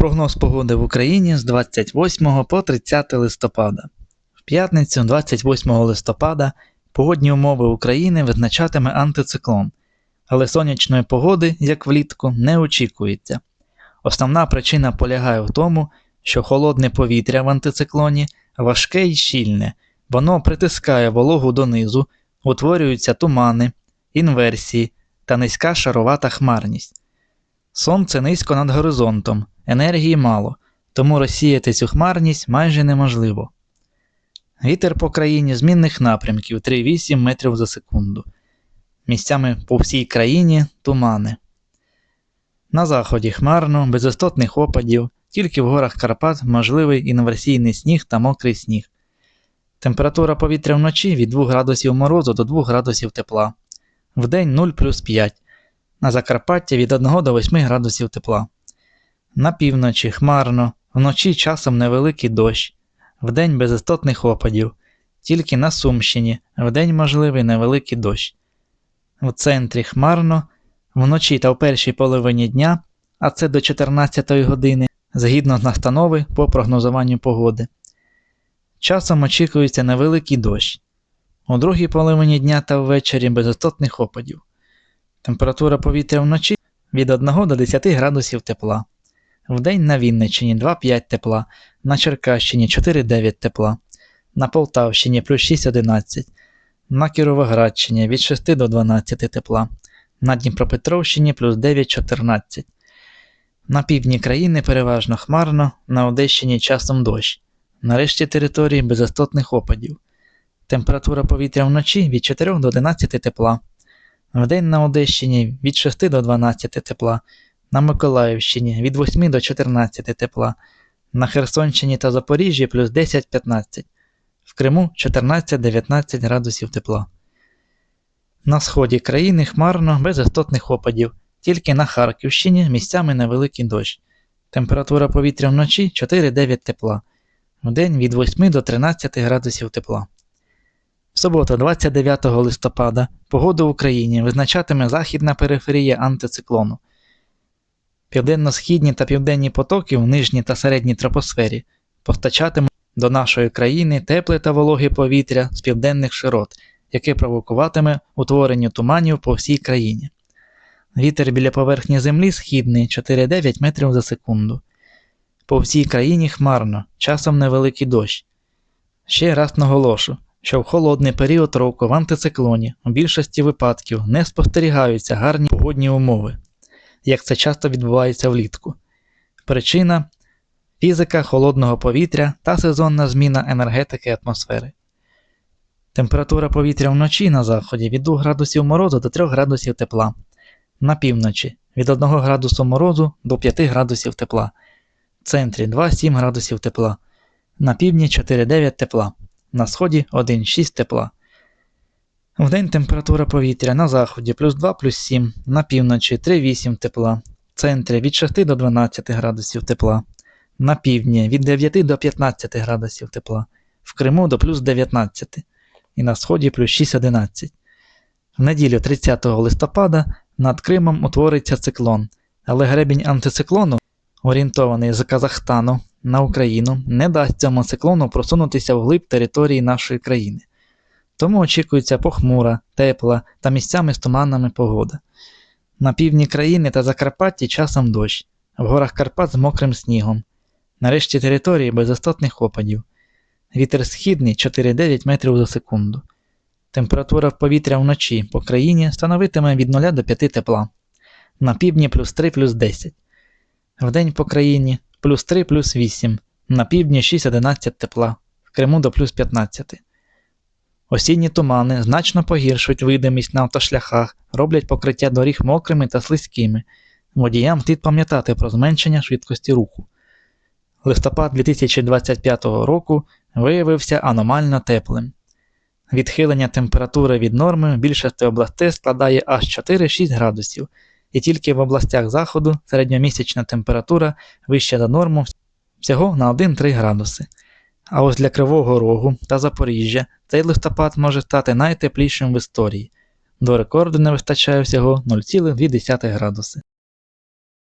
Прогноз погоди в Україні з 28 по 30 листопада. В п'ятницю, 28 листопада, погодні умови України визначатиме антициклон, але сонячної погоди, як влітку, не очікується. Основна причина полягає в тому, що холодне повітря в антициклоні важке і щільне, воно притискає вологу донизу, утворюються тумани, інверсії та низька шаровата хмарність. Сонце низько над горизонтом, енергії мало, тому розсіяти цю хмарність майже неможливо. Вітер по країні змінних напрямків 3,8 метрів за секунду. Місцями по всій країні тумани. На заході хмарно, без істотних опадів, тільки в горах Карпат можливий інверсійний сніг та мокрий сніг. Температура повітря вночі від 2 градусів морозу до 2 градусів тепла. Вдень 0 плюс 5. На Закарпатті від 1 до 8 градусів тепла. На півночі хмарно, вночі часом невеликий дощ, вдень без істотних опадів, тільки на Сумщині вдень можливий невеликий дощ. В центрі хмарно, вночі та в першій половині дня, а це до 14 години, згідно з настанови по прогнозуванню погоди. Часом очікується невеликий дощ. У другій половині дня та ввечері без істотних опадів. Температура повітря вночі від 1 до 10 градусів тепла. Вдень на Вінниччині 2,5 тепла, на Черкащині 4,9 тепла, на Полтавщині плюс 6,11, на Кіровоградщині від 6 до 12 тепла, на Дніпропетровщині плюс 9,14. На півдні країни переважно хмарно, на Одещині часом дощ. На решті території без істотних опадів. Температура повітря вночі від 4 до 11 тепла. Вдень на Одещині від 6 до 12 тепла, на Миколаївщині від 8 до 14 тепла, на Херсонщині та Запоріжжі плюс 10-15, в Криму 14-19 градусів тепла. На сході країни хмарно без істотних опадів, тільки на Харківщині місцями невеликий дощ. Температура повітря вночі 4-9 тепла, вдень від 8 до 13 градусів тепла. В суботу, 29 листопада, погоду в Україні визначатиме західна периферія антициклону. Південно-східні та південні потоки в нижній та середній тропосфері постачатимуть до нашої країни тепле та вологе повітря з південних широт, яке провокуватиме утворення туманів по всій країні. Вітер біля поверхні землі східний 4,9 метрів за секунду. По всій країні хмарно, часом невеликий дощ. Ще раз наголошу, що в холодний період року в антициклоні у більшості випадків не спостерігаються гарні погодні умови, як це часто відбувається влітку. Причина фізика холодного повітря та сезонна зміна енергетики атмосфери. Температура повітря вночі на заході від 2 градусів морозу до 3 градусів тепла, на півночі від 1 градусу морозу до 5 градусів тепла, в центрі 2-7 градусів тепла, на півдні 4-9 тепла на сході 1,6 тепла. Вдень температура повітря на заході плюс 2 плюс 7, на півночі 3,8 тепла, в центрі від 6 до 12 градусів тепла, на півдні від 9 до 15 градусів тепла, в Криму до плюс 19 і на сході плюс 6,11. В неділю 30 листопада над Кримом утвориться циклон, але гребінь антициклону, орієнтований з Казахстану на Україну не дасть цьому циклону просунутися вглиб території нашої країни. Тому очікується похмура, тепла та місцями з туманними погода. На півдні країни та Закарпатті часом дощ, в горах Карпат з мокрим снігом. Нарешті території без істотних опадів. Вітер східний 4,9 метрів за секунду. Температура в повітря вночі по країні становитиме від 0 до 5 тепла. На півдні плюс 3 плюс 10. Вдень по країні плюс 3 плюс 8, на півдні 6-11 тепла, в Криму до плюс 15. Осінні тумани значно погіршують видимість на автошляхах, роблять покриття доріг мокрими та слизькими. Водіям слід пам'ятати про зменшення швидкості руху. Листопад 2025 року виявився аномально теплим. Відхилення температури від норми в більшості областей складає аж 4-6 градусів, і тільки в областях заходу середньомісячна температура вища за норму всього на 1-3 градуси. А ось для Кривого Рогу та Запоріжжя цей листопад може стати найтеплішим в історії. До рекорду не вистачає всього 0,2 градуси.